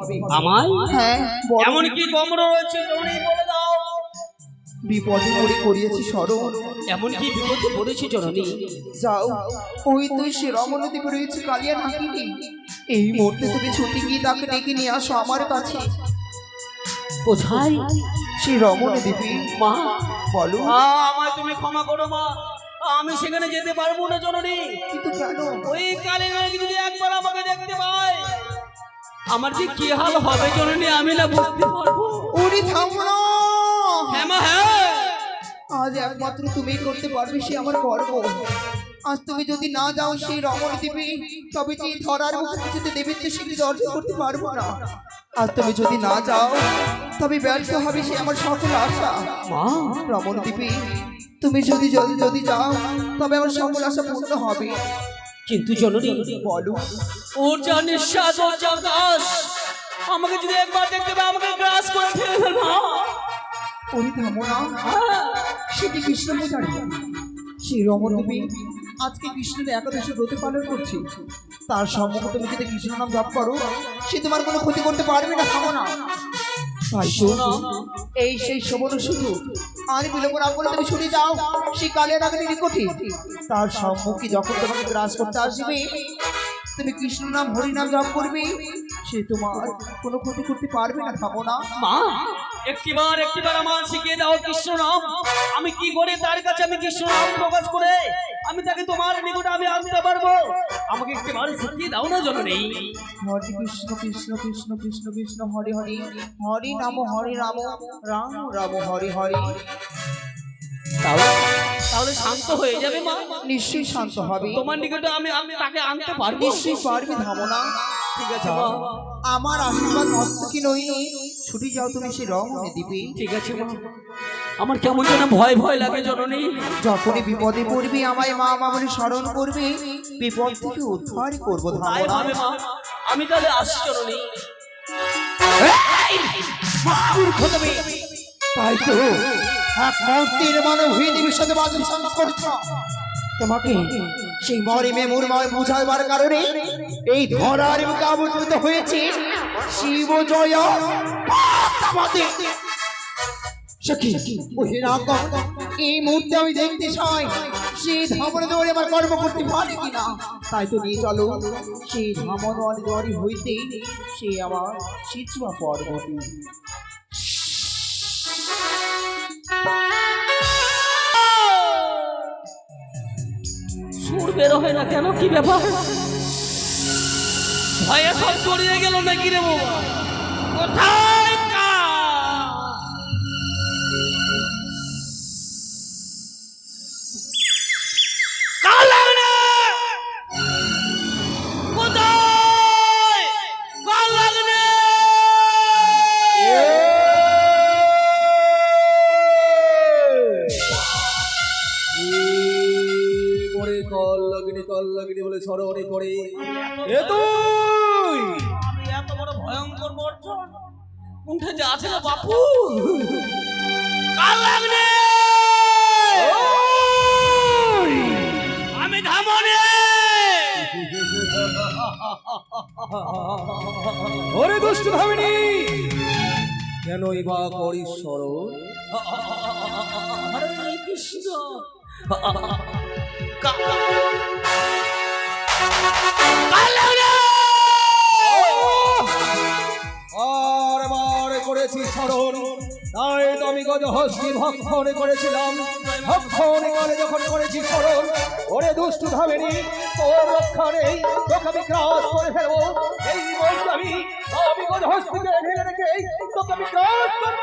আমায়? হ্যাঁ বড় এমন কি গমর রয়েছে জননী বলে দাও। বিপদে পড়ে করিয়েছি স্মরণ। এমন কি বিপদে পড়েছে জননী। যাও ওই তুই সে রমণদ্বীপে রয়েছে কালিয়া নাকিনি এই মুহূর্তে তুমি ছুটি গিয়ে তাকে ডেকে নিয়ে আসো আমার কাছে। কোথায়? সেই রমণদ্বীপে মা। বলো। আমায় তুমি ক্ষমা করো মা। আমি সেখানে যেতে পারব না জননী। কিন্তু কেন? ওই কালে নাকি যদি একবার আমাকে দেখতে পায় আমার যে কি হাল হবে জননী আমি না বুঝতে পারব। ওরে থামো না। হ্যাঁ মা হ্যাঁ। আজ একমাত্র তুমি করতে পারবে সে আমার গর্ব। আজ তুমি যদি না যাও সেই রমণ দিবি তবে যে ধরার মুখ কিছুতে দেবীত্ব স্বীকৃতি অর্জন করতে পারব না। আজ তুমি যদি না যাও তবে ব্যর্থ হবে সে আমার সকল আশা। মা। রমণ দিবি তুমি যদি যদি যদি যাও তবে আমার সকল আশা পূর্ণ হবে। কিন্তু জননী বলো। ওর যা নিঃশ্বাস ওর আমাকে যদি একবার দেখতে পায় আমাকে গ্রাস করে ফেলবে মা। ওরে থামো না। সেটি কৃষ্ণ পূজারি সেই রমণ দেবী আজকে কৃষ্ণের একাদশী ব্রত পালন করছে। তার সম্মুখে তুমি যদি কৃষ্ণ নাম জপ করো সে তোমার কোনো ক্ষতি করতে পারবে না থামো না। তাই তো এই সেই সবল সুযোগ আর বিলম্ব না করে তুমি ছুটে যাও। সেই কালের আগে নিকটে তার সম্মুখে যখন তোমাকে গ্রাস করতে আসবে, তুমি কৃষ্ণ নাম, হরি নাম জপ করবে, সে তোমার কোনো ক্ষতি করতে পারবে না, থামো না। মা! একটিবার একটিবার আমার শিখিয়ে দাও কৃষ্ণ নাম আমি কি করে তার কাছে আমি কৃষ্ণ নাম প্রকাশ করে? আমি তাকে তোমার নিকটে আমি আনতে পারব? আমাকে একটিবার শিখিয়ে দাও না জননী। হরে কৃষ্ণ কৃষ্ণ কৃষ্ণ কৃষ্ণ কৃষ্ণ হরে হরে। হরে নাম হরে রাম রাম রাম হরে হরে। তাহলে তাহলে শান্ত হয়ে যাবে মা। নিশ্চয়ই শান্ত হবে। তোমার নিকটে আমি আমি তাকে আনতে পারব। নিশ্চয়ই পারবে ধামনা। ঠিক আছে মা। আমার আশীর্বাদ মস্তকে নই ছুটি যাও তুমি সে রমণে দিবে ঠিক আছে মা। আমার কেমন যেন ভয় ভয় লাগে জননী। যখনই বিপদে পড়বি আমায় মা মা বলে স্মরণ করবে। বিপদ থেকে উদ্ধার করব তাই ভাবে মা। আমি তাহলে আসছি জননী। তাই তো। এক মুহূর্তের মানব হয়ে দেবীর সাথে বাজন সন্ধান করছ তোমাকে সেই মরিমে মুরমায় বুঝাইবার কারণে এই ধরার মুখে হয়েছে শিব জয়। আমাদের সখী ওহে রাগম, এই মুহূর্তে আমি দেখতে চাই সেই ধামন দৌড়ে আমার কর্ম করতে পারে কিনা? তাই তো নিয়ে চলো। সেই ধামন দৌড়ি হইতে সে আমার শিচুয়া পর্বতী। বেরো হয় না কেন? কি ব্যাপার? ভয়ে সব জড়িয়ে গেল নাকি রে বাবা কোথায়? করে কল লগিনি কল লগিনি বলে সরণে করে এ তুই! আমি এত বড় ভয়ঙ্কর বর্জন। কোনটা যে আছে না বাপু? কাল লাগনে আমি ধামনে! ওরে দুষ্ট ভাবিনি কেনই বা করিস হরে কৃষ্ণ! করেছি স্মরণ, তাই তো আমি গজ হস্তি ভক্ষণ করেছিলাম। ভক্ষণ করে যখন করেছি স্মরণ, ওরে দুষ্টু ভাবেনি তোর রক্ষা নেই তোকে আমি ক্রাস করে ফেলব। এই বলছি আমি আমি গজ হস্তিকে ঢেলে রেখে তোকে আমি ক্রাস করব।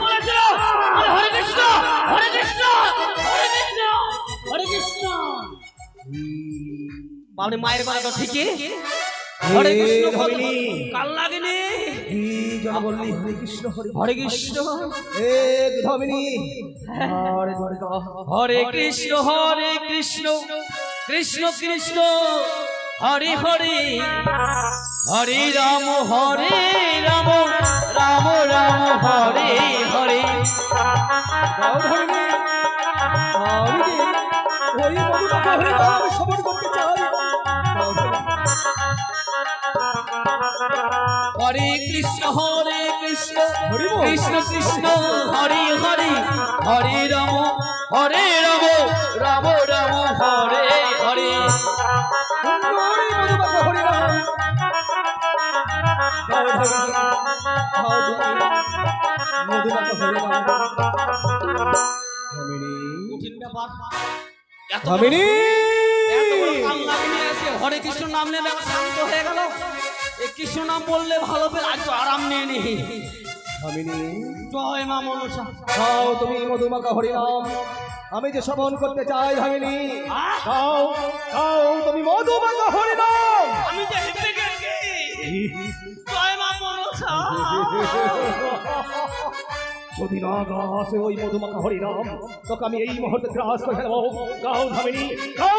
বলেছিল হরে কৃষ্ণ হরে কৃষ্ণ হরে কৃষ্ণ হরে কৃষ্ণ বাবরে মায়ের কথা তো ঠিকই হরে কৃষ্ণ। কাল লাগেনি। যেন বললি হরে কৃষ্ণ হরে হরে কৃষ্ণ। এক ধমিনী। হরে হরে হরে কৃষ্ণ হরে কৃষ্ণ। কৃষ্ণ কৃষ্ণ। হরে হরে। হরে রাম হরে রাম। রাম রাম হরে হরে। গাও ধরণী আমি যে হরে কৃষ্ণ হরে কৃষ্ণ। কৃষ্ণ কৃষ্ণ হরে হরে হরে রাম হরে রাম রাম রাম হরে হরে। কঠিন ব্যাপার হরে কৃষ্ণ নাম নিয়ে শান্ত হয়ে গেল। এই কৃষ্ণ নাম বললে ভালো পেলে আজ আরাম নিয়ে নি। ধামিনী, জয় মা মনসা। গাও তুমি মধুমাখা হরি নাম। আমি যে শ্রবণ করতে চাই ধামিনী গাও গাও তুমি মধুমাখা হরি নাম। আমি যে হেঁটে গেছি। জয় মা মনসা। যদি না গাছে ওই মধুমাখা হরি নাম তোকে আমি এই মুহূর্তে গ্রাস করে নেব গাও ধামিনী গাও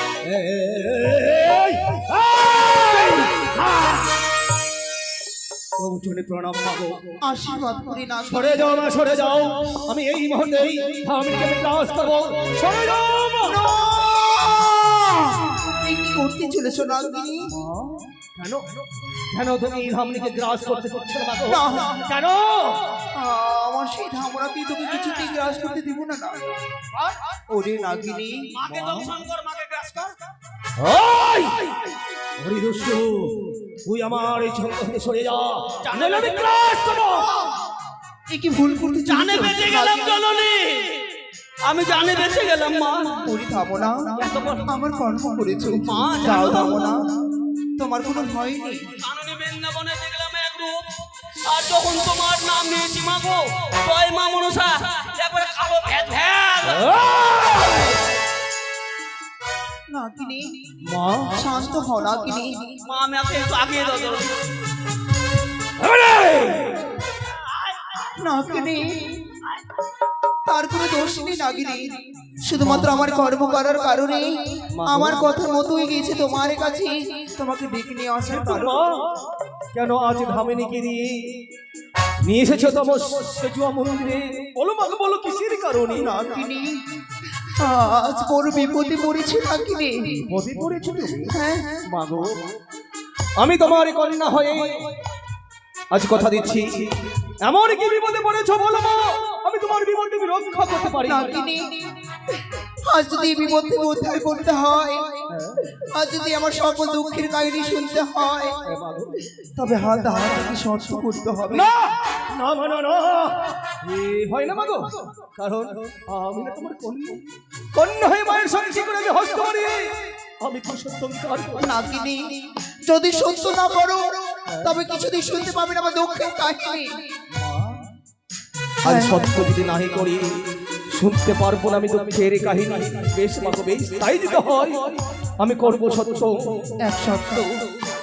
এই, এই, প্রভু প্রণাম পাবো আশীর্বাদ করি। না সরে যাও না সরে যাও। আমি এই মুহূর্তেই আমি গ্রাস করব। সরে যাও মা। তুমি কি করতে চলেছো কেন? কেন তুমি এই ধামিনীকে গ্রাস করতে চাচ্ছ না। কেন? সেই ধামরাতেই তোকে কিছুতেই গ্রাস করতে দিব না না ওরে নাগিনী মাকে দংশন কর মাকে গ্রাস কর। ওই! দুষ্টু তুই আমার এই ছন্দ থেকে সরে যা। নইলে আমি গ্রাস করব। এ কি ভুল করতে জানে বেঁচে গেলাম জননী। আমি জানে বেঁচে গেলাম মা। ওরে ধামনা এত বড়- আমার কর্ম করেছ। মা, যাও জানো? না। তোমার কোনো ভয় নেই। কাননে বৃন্দাবনে আর যখন তোমার নাম নিয়েছি মা গো জয় মা মনসা। একবারে কালো ভেদ ভেদ। নাগিনী মা? শান্ত হও নাগিনী মা আমি আপনি একটু আগিয়ে দাও ধরো। নাগিনী তার কোনো দোষ নেই নাগিনী শুধুমাত্র আমার কর্ম করার কারণে আমার কথার মতোই গিয়েছে তোমার কাছে। তোমাকে ডেকে নিয়ে আসার কারণ কেন আজ ধামিনীকে দিয়ে নিয়ে এসেছ তোমার সেজুয়া মন্দিরে বলো মাকে বলো কিসের কারণে নাগিনী আজ বড় বিপদে পড়েছি নাগিনী বসে পড়েছো তুমি? হ্যাঁ মাগো আমি তোমার কন্যা হয়ে আজ কথা দিচ্ছি। এমন কি বিপদে পড়েছো বলো মা? আমি তোমার বিপদ থেকে রক্ষা করতে পারি নাগিনী আজ যদি এই বিপদ থেকে উদ্ধার করতে হয় আজ যদি আমার সকল দুঃখের কাহিনী শুনতে হয় তবে হাত হাত কি শর্ত করতে হবে। না! না না না না! এ হয় না মাগো। কারণ আমি না তোমার কন্যা। কন্যা হয়ে মায়ের সঙ্গে করে আমি হস্ত মারি আমি কি সত্য করি। নাগিনী যদি সত্য না করো তবে কিছুদিন শুনতে পাবে না আমার দুঃখের কাহিনী। আজ সত্য যদি নাহি করি শুনতে পারব না আমি দুঃখের কাহিনী। বেশ মাগো বেশ তাই দিতে হয় আমি করব সত্য। এক সত্য।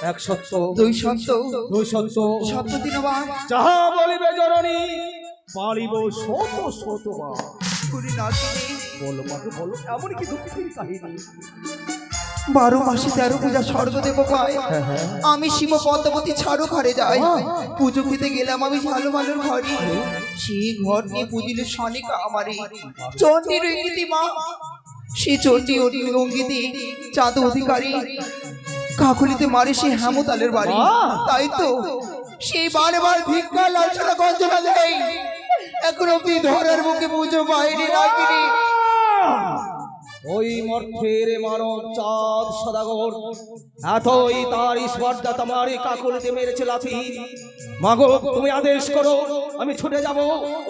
এক সত্য। দুই সত্য। দুই সত্য। সত্য দিনবান যাহা বলিবে জননী পারিব শত শতবার বলো মাকে বলো এমন কি দুঃখের কাহিনী? বারো মাসে তেরো পূজা স্বর্গদেব পায়। আমি শিব পদ্মাবতী ছাড়ো ঘরে যাই। পুজো খেতে গেলাম আমি ভালো ভালোর ঘরে। সেই ঘর নিয়ে পুজিলে সনিকা আমারে। চণ্ডীর ইঙ্গিতি মা সে চণ্ডী অঙ্গিতি চাঁদ অধিকারী। কাকুলিতে মারে সে হেমতালের বাড়ি। তাই তো সেই বারে বার ভিক্ষা লাঞ্ছনা গঞ্জনা দেয়। এখনও বিধরার মুখে পুজো বাইরে রাখিনি ওই মর্থের মানব চাঁদ সদাগর। এতই তার স্পর্ধা তোমার কাকুলিতে মেরেছে লাফি মাগো তুমি আদেশ করো আমি ছুটে যাব।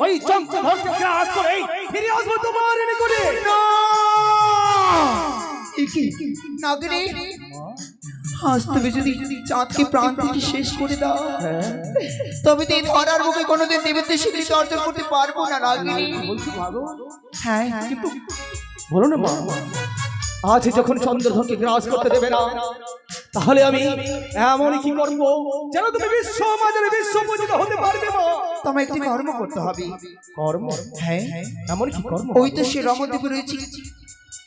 ওই চন্দ্রধরকে গ্রাস করে ফিরে আসব তোমার নিকটে। নাগরে আজ তুমি যদি চাঁদকে প্রাণ থেকে শেষ করে দাও তবে তো এই ধরার মুখে কোনোদিন দেবীতে স্বীকৃতি অর্জন করতে পারব না নাগিনী। হ্যাঁ কিন্তু বলো না মা। আজ যখন চন্দ্রধরকে গ্রাস করতে দেবে না তাহলে আমি এমন কি করব যেন তুমি বিশ্ব মাঝে বিশ্ব পূজিত হতে পারবে মা। তোমায় একটি কর্ম করতে হবে। কর্ম? হ্যাঁ। এমন কি কর্ম? ওই তো সে রমদ্বীপে রয়েছে।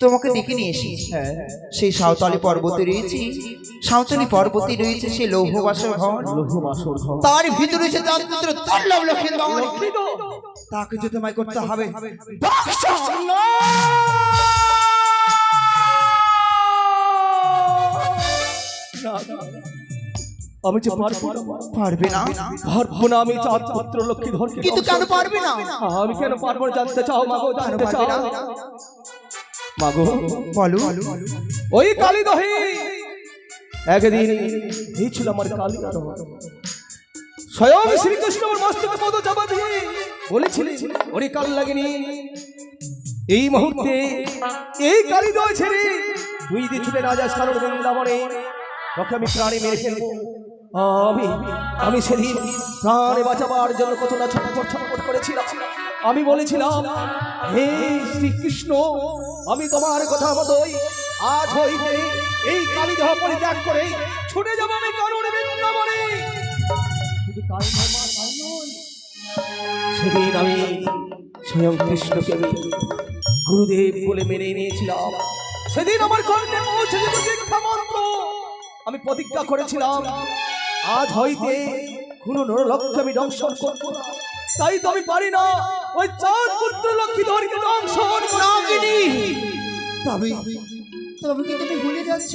তোমাকে ডেকে নিয়ে এসেছি। হ্যাঁ। সেই সাঁওতালি পর্বতে রয়েছে। সাঁওতালি পর্বতে রয়েছে সে লৌহ বাসর ঘর। লৌহ বাসর ঘর। তার ভিতরে রয়েছে চাঁদপুত্র লক্ষ্মীর লক্ষ্মী। তাকে যে তোমায় করতে হবে। আমি যে পারব পারবে না? পারব না? আমি চাঁদ পুত্র লক্ষ্মী ধর কিন্তু কেন পারবে না? আমি কেন পারব না? জানতে চাও মাগো জানতে চাও? না? মাগো বলো। ওই কালী দহি। একদিন এই ছিল আমার কালী। স্বয়ং শ্রীকৃষ্ণ আমার মস্তকে পদ চাপা দিয়ে বলেছিলেন ওরে কাল লাগেনি। এই মুহূর্তে এই কালী দয় ছেড়ে তুই ছুটে যাস বৃন্দাবনে তোকে আমি প্রাণে মেরে ফেলব। আমি আমি সেদিন প্রাণে বাঁচাবার জন্য কত না ছটফট ছটফট করেছিলাম। আমি বলেছিলাম, হে শ্রীকৃষ্ণ, আমি তোমার কথা মতোই আজ হইতে এই কালীদেহ পরিত্যাগ করে ছুটে যাব আমি কারণ বৃন্দাবনে। শুধু তাই নয়। সেদিন আমি স্বয়ং কৃষ্ণকে আমি গুরুদেব বলে মেনে নিয়েছিলাম। সেদিন আমার কর্ণে পৌঁছে যেত দীক্ষা মন্ত্র আমি প্রতিজ্ঞা করেছিলাম। আজ হইতে কোন নরলক্ষ্য আমি দংশন করব তাই তো আমি পারি না। ওই চাঁদ পুত্র লক্ষ্মী ধরকে দংশন তবে তবে কি তুমি ভুলে যাচ্ছ?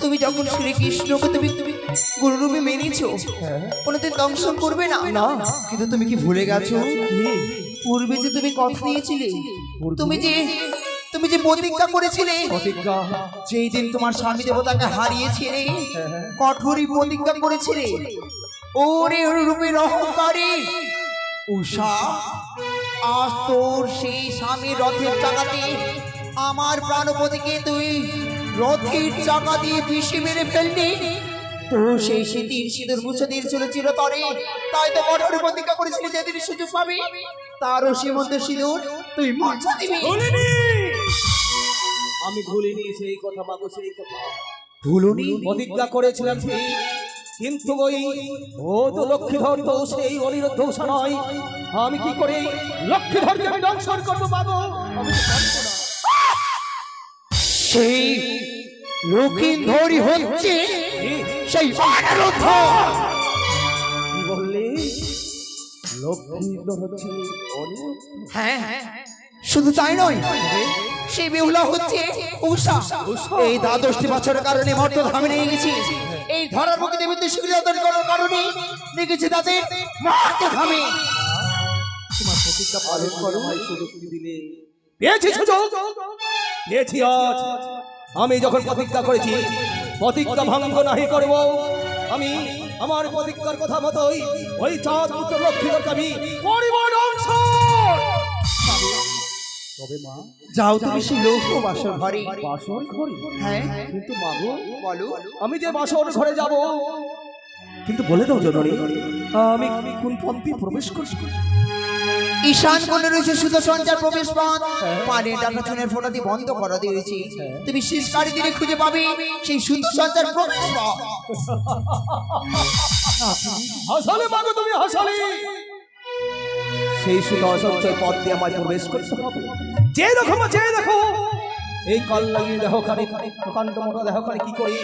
তুমি যখন শ্রীকৃষ্ণকে তুমি তুমি গুরুরূপে মেনেছো কোনোদিন দংশন করবে না? না। কিন্তু তুমি কি ভুলে গেছো? পূর্বে যে তুমি কথা দিয়েছিলে তুমি যে তুমি যে প্রতিজ্ঞা করেছিলে? প্রতিজ্ঞা। যেই দিন তোমার স্বামী দেবতাকে হারিয়েছিলে কঠোরই প্রতিজ্ঞা করেছিলে। ওরে রূপের অহংকারী উষা আজ তোর সেই স্বামীর রথের চাকাতে আমার প্রাণপতিকে তুই রথের চাকা দিয়ে পিষে মেরে ফেললি। তো সেই শীতির সিঁদুর মুছে দিয়ে চলেছিল তরে তাই তো কঠোর প্রতিজ্ঞা করেছিলি যেদিন সুযোগ পাবি তারও সীমন্ত সিঁদুর তুই মুছে দিবি। আমি ভুলিনি সেই কথা মাগো সেই কথা। ভুলুনি প্রতিজ্ঞা করেছিলাম ঠিক কিন্তু ওই ও তো লক্ষ্মীধর তো সেই অনিরুদ্ধ উষা নয়। আমি কি করে লক্ষ্মীধরকে আমি দংশন করব পাবো আমি তো পারব না। সেই লক্ষিন্দরই হচ্ছে কি? সেই অনিরুদ্ধ। কি বললি? লক্ষ্মীধর হচ্ছে অনিরুদ্ধ। হ্যাঁ শুধু তাই নয় সেই হচ্ছে উষা এই দ্বাদশটি বছরের কারণে মর্ত ধামে নিয়ে গেছি। এই ধরার মুখে করার কারণে তোমার প্রতিজ্ঞা পালন করো দিলে। পেয়েছি সুযোগ। পেয়েছি আজ। আমি যখন প্রতিজ্ঞা করেছি, প্রতিজ্ঞা ভঙ্গ নাহি করব। আমি আমার প্রতিজ্ঞার কথা মতোই ওই চাঁদ পুত্র লক্ষ্মীকে আমি করিব দংশন তবে মা যাও তুমি সেই লৌহ বাসর ঘরে। বাসর ঘরে। হ্যাঁ। কিন্তু মাগো বলো আমি যে বাসর ঘরে যাব। কিন্তু বলে দাও জননী আমি কোন পন্থী প্রবেশ করছি ঈশান কোণে রয়েছে সুতো সঞ্চার প্রবেশ পথ পানে টাকা চুনের ফোটাটি বন্ধ করা দিয়েছি। তুমি শেষ গাড়ি দিলে খুঁজে পাবে সেই সুতো সঞ্চার প্রবেশ পথ হাসালে মাগো তুমি হাসালে। সেই সুতা অসঞ্চয় পথ দিয়ে আমার প্রবেশ করতে হবে। যে দেখো যে দেখো এই কল লাগিয়ে দেহ খানে প্রকাণ্ড মোটা দেহ খানে কি করি।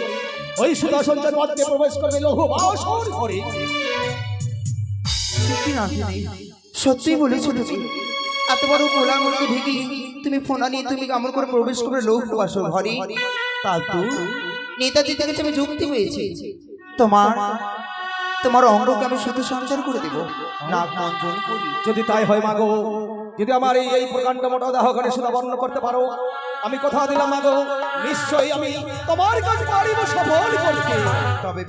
ওই সুতা সঞ্চয় পথ দিয়ে প্রবেশ করবে লৌহ বাসর করে। সত্যি বলেছ তুমি। এত বড় কোলার মধ্যে ঢেকে তুমি ফোনা নিয়ে তুমি কেমন করে প্রবেশ করে লোক বাসো ঘরে। তা তো। নেতাজি থেকে আমি যুক্তি পেয়েছি। তোমার তোমার অঙ্গকে আমি শুধু সঞ্চার করে দেব। নাক মঞ্জন করি। যদি তাই হয় মাগো যদি আমার এই এই প্রকাণ্ড মোটা দেহ খানে সুতা বর্ণ করতে পারো আমি কথা দিলাম মাগো নিশ্চয়ই আমি তোমার কাছে পারিব সফল করতে। তবে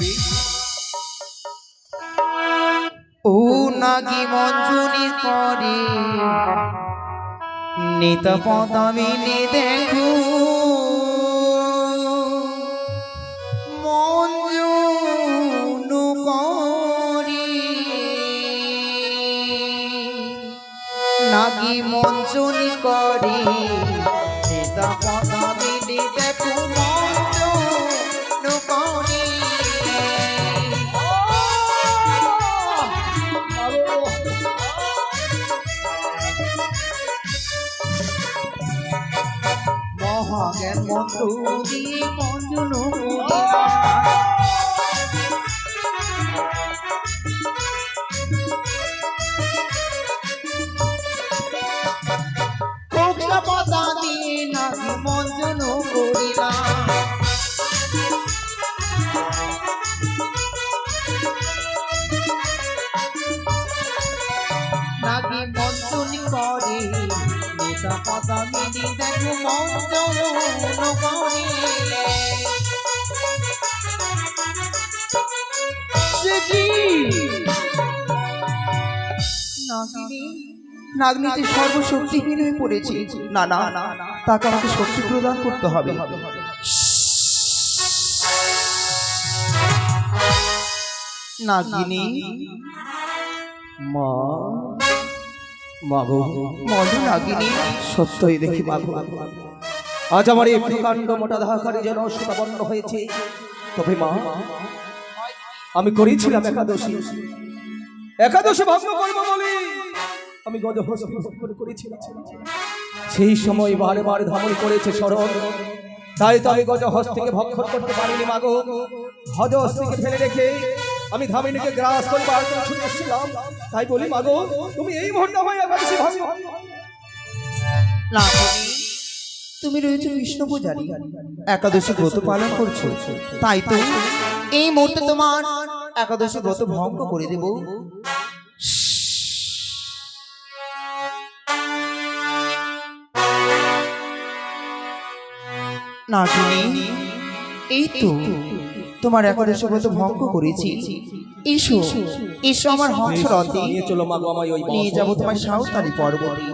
ও নাগি মঞ্জুরি করে নিত পদমিনী দেখু করি। করি মহাজ্ঞান মন্ত্র দিয়ে মঞ্জুন দেখো মঞ্জুন করে নাগনীতি সর্বশক্তিহীন হয়ে পড়েছি। না না, তাকে আমাকে শক্তি প্রদান করতে হবে। নাগিনী, মা। মা গো মধু নাগিনী সত্যই দেখি বাবু। আজ আমার এই প্রকাণ্ড মোটা ধাকারি যেন সুতাবন্ন হয়েছে। তবে মা, আমি করেছিলাম একাদশী। একাদশী ভগ্ন করব বলে আমি গজহস্তি করেছিলাম। সেই সময় বারে বারে ধামন করেছে স্মরণ তাই তো আমি গজহস্তিকে ভক্ষণ করতে পারিনি মাগো হজহস্তিকে ফেলে রেখে আমি ধামিনীকে গ্রাস করবার জন্য ছুটে এসেছিলাম। তাই বলি মাগো তুমি এই মুহূর্তে হয়ে একাদশী ভগ্ন নাগিনী তুমি রয়েছে কৃষ্ণ পূজারি। একাদশী ব্রত পালন করছ। তাই তো এই মুহূর্তে তোমার একাদশী ব্রত ভঙ্গ করে দেব। নাগিনী এই তো তোমার একাদশী ব্রত ভঙ্গ করেছি এসো এসো আমার হংসরথে নিয়ে চলো মাগো আমায় ওই নিয়ে যাব তোমার সাঁওতালি পর্বতে